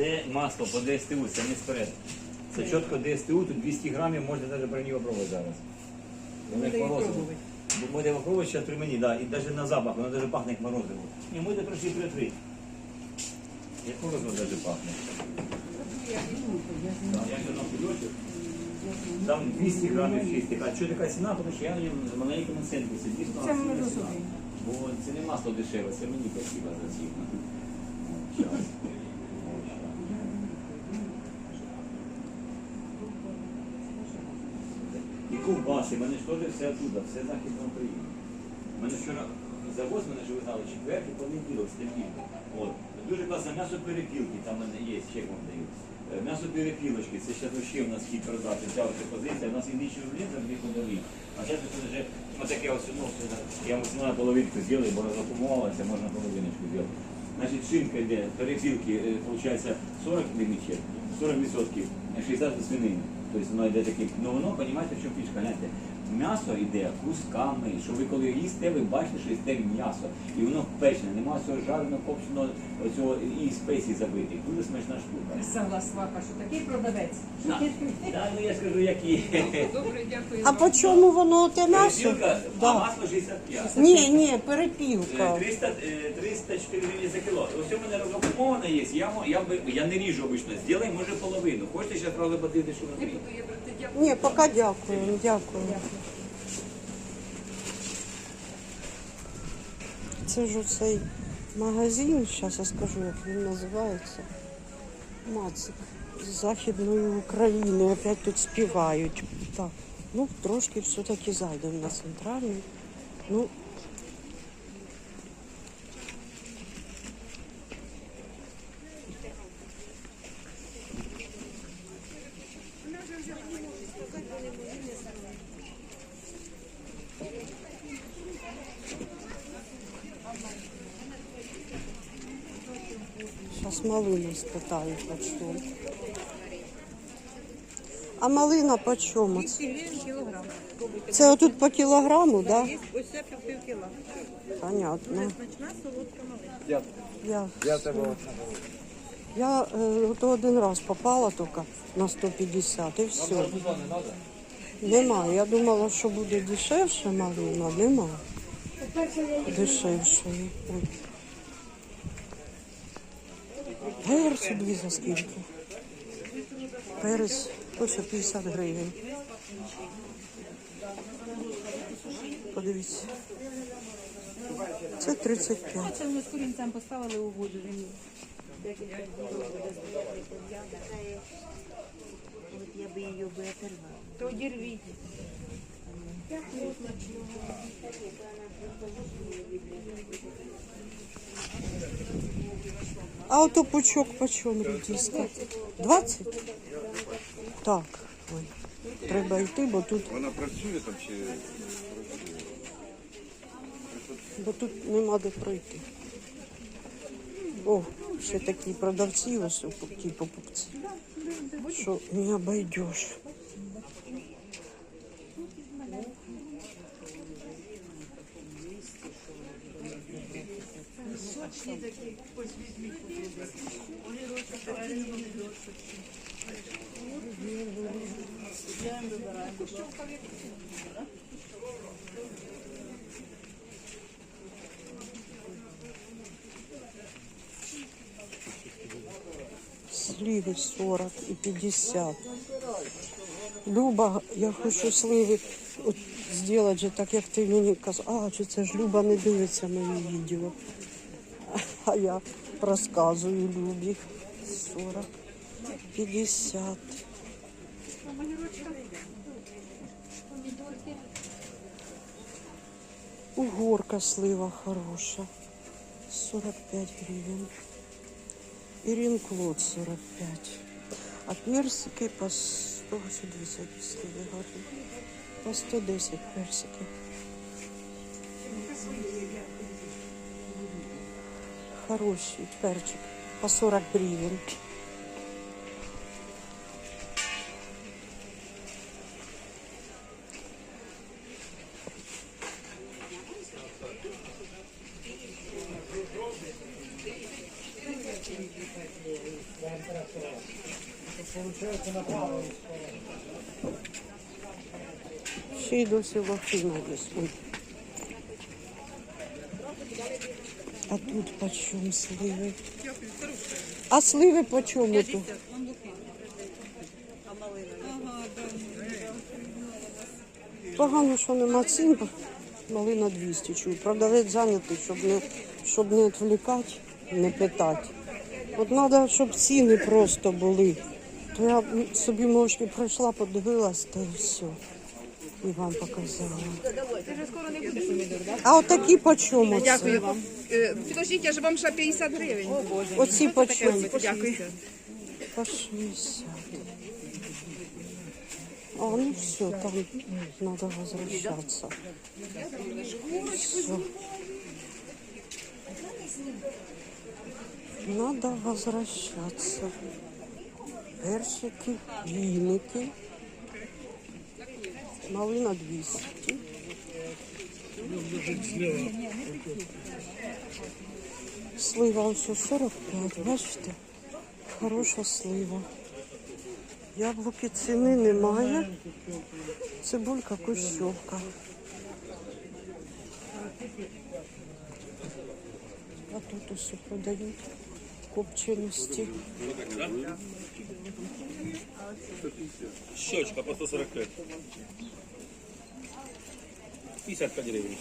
Це масло по ДСТУ, це не сперед. Це чітко ДСТУ, тут 200 грамів, можна навіть про нього пробувати зараз. Воно як морозиво. Бо Можна попробувати зараз при мені, да. і навіть на запах, воно навіть пахне як морозиво. Ні, можна трошки притри. Як морозиво навіть пахне. Так, Я ще на кульочок. Там 200 грамів чистих. А що така ціна? Тому що я на ньому маленькому центрі сидів. Це ми розуміємо. Бо це не масло дешеве, це мені спасибо за ціну. Щас. І ковбаси, в мене ж теж все оттуда, все Західна Україна. Мене вчора завоз, мене ж ви знали, четвер і понеділок стабільно. Дуже класне м'ясо перепілки, там в мене є, ще вам даю. Е, М'ясо перепілочки, це ще ще в нас хід продати, ця ось позиція. У нас і нічого рублів за дві ходові. А зараз це вже таке ось, ну, я знаю половинку зробив, бо розрахувалася, можна половиночку зробити. Значить, шинка йде, перепілки, виходить, 40 лимічек, 40% 60 свинини. Тобто идет таким, но ну понимаете, в чем фишка, гляньте, м'ясо йде кусками, що ви коли їсте, ви бачите, що їсте м'ясо. І воно печене, немає цього жареного, копченого, цього і спецій забитих. Дуже смачна штука. Писала свака, що такий продавець. Да, ну я скажу, які. Добре, дякую. А по чому воно те м'ясо? Перепілка, а Да. масло 65. Ні, ні, Е, перепілка. 300, е, 304 гривні за кіло. Ось у мене розраховано є. Я, мо- я, би- я не ріжу обично. Зробай, може, половину. Хочете ще правда подивитися, що Не буду я брати, дякую. Ні, поки дякую, дякую. Це ж оцей магазин, зараз я скажу, як він називається. Мацик з Західної України. Опять тут співають. Так, ну трошки все-таки зайдемо на центральний. Ну, зараз малину спитаю по чому. А малина по чому? кілограм. Це отут по кілограму, так? Ось це пів пів кіла. Понятно. Смачна солодка малина. Я, Я тебе я е, ото один раз попала тільки на 150 і все. Немає. Я думала, що буде дешевше малина, нема. Дешевшої. Дві за скільки? Перець ось 50 гривень. Подивіться. Це 35. Це ми з курінцем поставили у воду. Він Я би її би оторвала. то одірвіть. А ото пучок почем редиска? 20? Так, ой. Треба йти, бо тут, Вона працює там чи бо тут нема де пройти. О, ще такі продавці, ось покупці. Що не обойдеш. Сливи 40 і 50. Люба, я хочу сливи от, зробити так, як ти мені казав. А, чи це ж Люба не дивиться мої відео. Я розказую Любі. 40, 50. Угорка слива хороша. 45 гривен. Іринклот 45. А персики по 180 сливи. По 110 персики. Хороший перчик. По 40 гривен. Ще й досі лохина десь. Ой. А тут по чому сливи? А сливи по чому тут? Погано, що нема цін, малина 200 чую. Продавець зайнятий, щоб не, щоб не відвлікати, не питати. От треба, щоб ціни просто були. То я собі мовчки пройшла, подивилась, та і все. І вам показала. А отакі по чому? Дякую вам. Е, Підождіть, я ж вам ще 50 гривень. Оці по чому? Дякую. По 60. А, ну все, там надо возвращаться. Всё. Надо возвращаться. Персики, віники. Малина 200. Слива ось 45, бачите? Хороша слива. Яблуки ціни немає. Цибулька кущовка. А тут усе продають копченості. Щечка по 145. 55 гривень.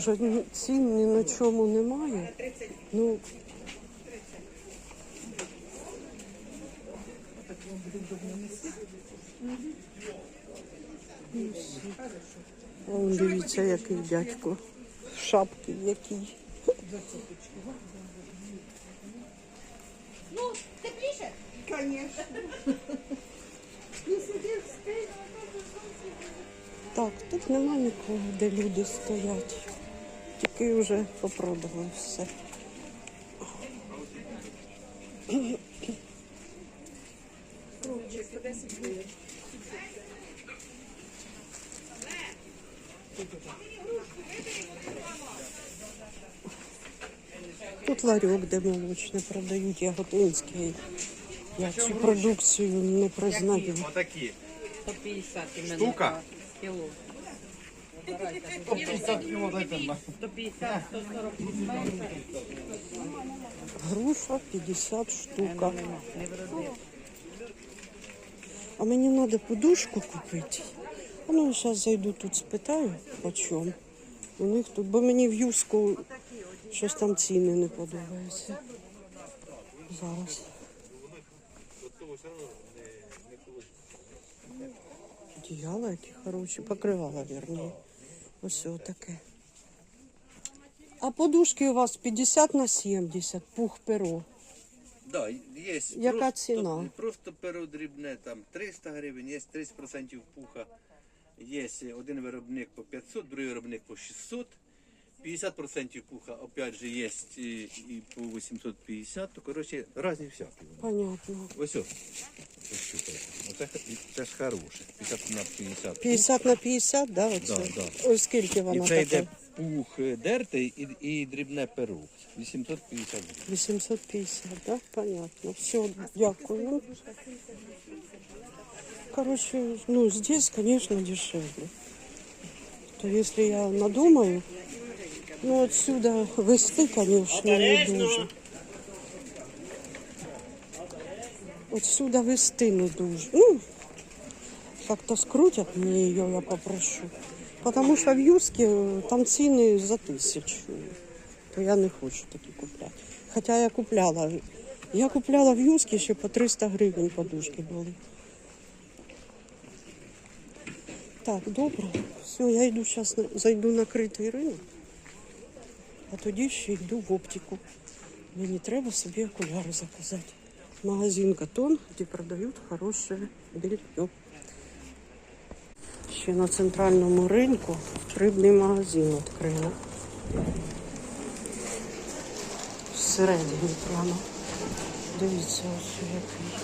Теж ні- цін ні на чому немає. Ну, Вон дивіться, який дядько. Шапки який. Ну, тепліше? Звісно. Так, тут нема нікого, де люди стоять. Тільки вже попродали все. Тут ларьок, де молочне продають, яготинський. Я цю продукцію не признаю. Отакі. 150 Штука? кіло. 150 кг дайте на. 150, 140 Груша 50 штука. А мені треба подушку купити. А ну, зараз зайду тут спитаю, по чому. У них тут, бо мені в юску щось там ціни не подобаються. Зараз. Одіяла які хороші, покривала, вірніше. Ось таке. А подушки у вас 50 на 70, пух перо. Да, є Яка просто, ціна? Просто передрібне там 300 гривень, є 30% пуха, є один виробник по 500, другий виробник по 600, 50% пуха, опять же, є і, і по 850, то, коротше, різні всякі. вони. Понятно. Ось о. Ось щупайте. Оце, х- це ж хороше, 50 на 50. 50 на 50, да, оце? Да, да. Ось скільки І це така? йде пух е, дертий і, і дрібне перу. 850 гривень. 850, да? Понятно. Все, дякую. Короче, ну, здесь, конечно, дешевле. То если я надумаю, ну, отсюда вести, конечно, не дуже. Отсюда вести не дуже. Ну, как-то скрутят мне ее, я попрошу. Потому что в Юске э, там ціни за тисячу. То я не хочу такі купляти. Хоча я купляла. Я купляла в Юскі ще по 300 гривень подушки були. Так, добре. Все, я йду зараз зайду на критий ринок, а тоді ще йду в оптику. Мені треба собі окуляри заказати. Магазин Катон, де продають хороше белье. Ще на центральному ринку рибний магазин відкрили. всередині прямо. Дивіться, ось який.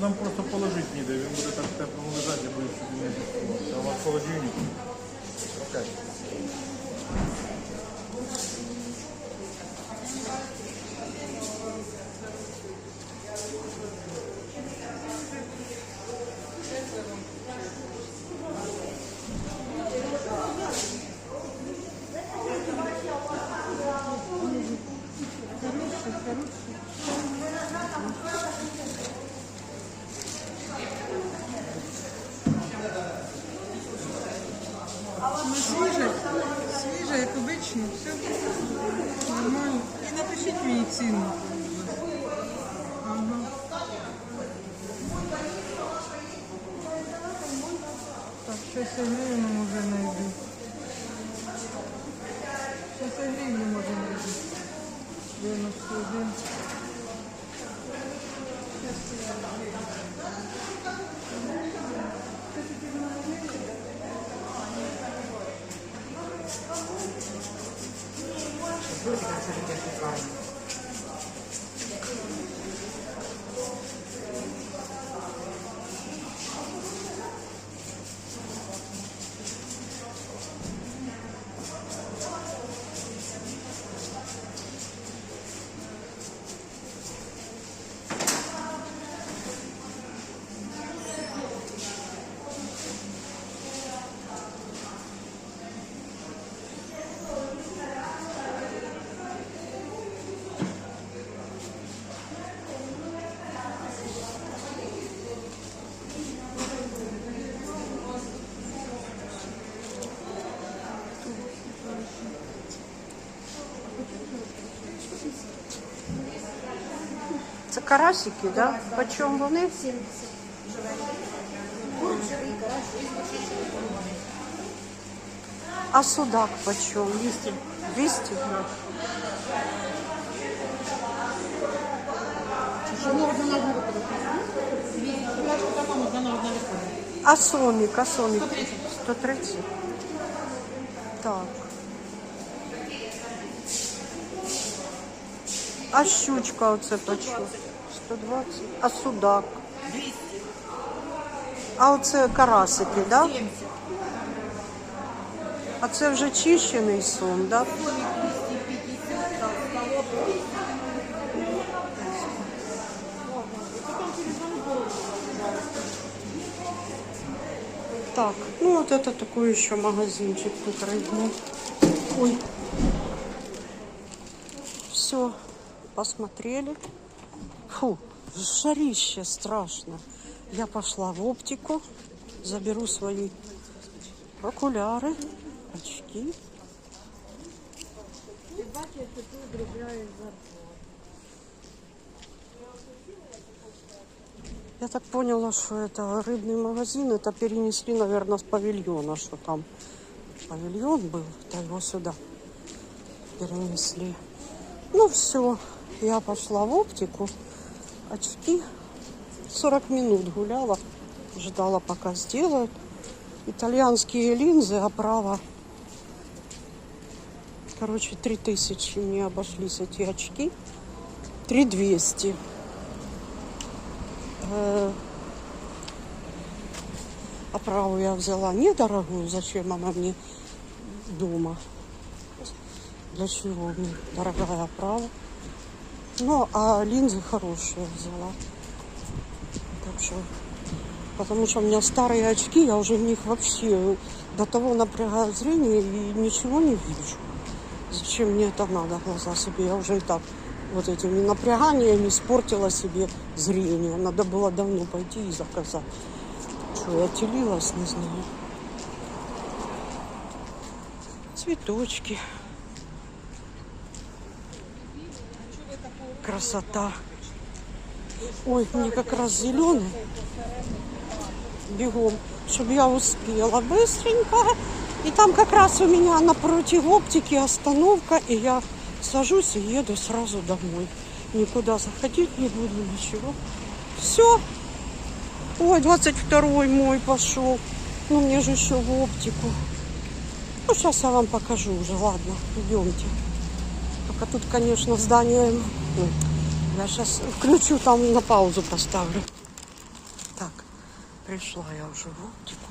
Нам просто положити ніде, він буде так в теплому лежати, буде собі не підсуватися. А у вас холодильник. Окей. Як все нормально. І напишіть мені ціну. Ага. Так, сейчас я гривну може знайду. Щось я гривну може знайду. 91. Це карасики, да? Почем вони? А судак почем? 200. 200? А сомик, а сомик? 130. Так. А щучка оце почем? 120. А судак? 200. А оце карасики, да? 70. А це вже чищений сом, да? Так, ну вот это такой еще магазинчик тут рыбный. Ой. Все, посмотрели. Фу, жарище страшно. Я пошла в оптику, заберу свои окуляры, очки. Я так поняла, что это рыбный магазин, это перенесли, наверное, с павильона, что там павильон был, то его сюда перенесли. Ну все, я пошла в оптику, очки 40 минут гуляла, ждала, пока сделают. Итальянские линзы, оправа. Короче, 3000 мне обошлись эти очки. 3200. Э, Оправу я взяла недорогую. Зачем она мне дома? Для чего мне дорогая оправа? Ну, а линзы хорошие взяла. Так что, потому что у меня старые очки, я уже в них вообще до того напрягаю зрение и ничего не вижу. Зачем мне это надо, глаза себе? Я уже и так вот этими напряганиями испортила себе зрение. Надо было давно пойти и заказать. Что, я телилась, не знаю. Цветочки. Красота. Ой, мне как раз зеленый. Бегом, чтобы я успела быстренько. И там как раз у меня напротив оптики остановка, и я сажусь и еду сразу домой. Никуда заходить не буду, ничего. Все. Ой, 22 мой пошел. Ну, мне же еще в оптику. Ну, сейчас я вам покажу уже, ладно, идемте. Только тут, конечно, здание... ну, Я сейчас включу, там на паузу поставлю. Так, пришла я уже в оптику.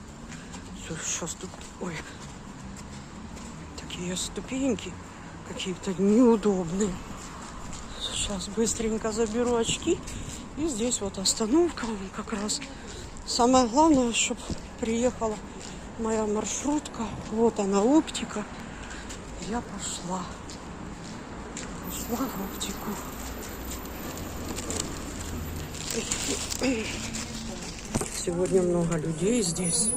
Все, сейчас тут... Ой, такие ступеньки какие-то неудобные. Сейчас быстренько заберу очки. И здесь вот остановка как раз. Самое главное, чтобы приехала моя маршрутка. Вот она, оптика. Я пошла. Пошла в оптику. Сегодня много людей здесь.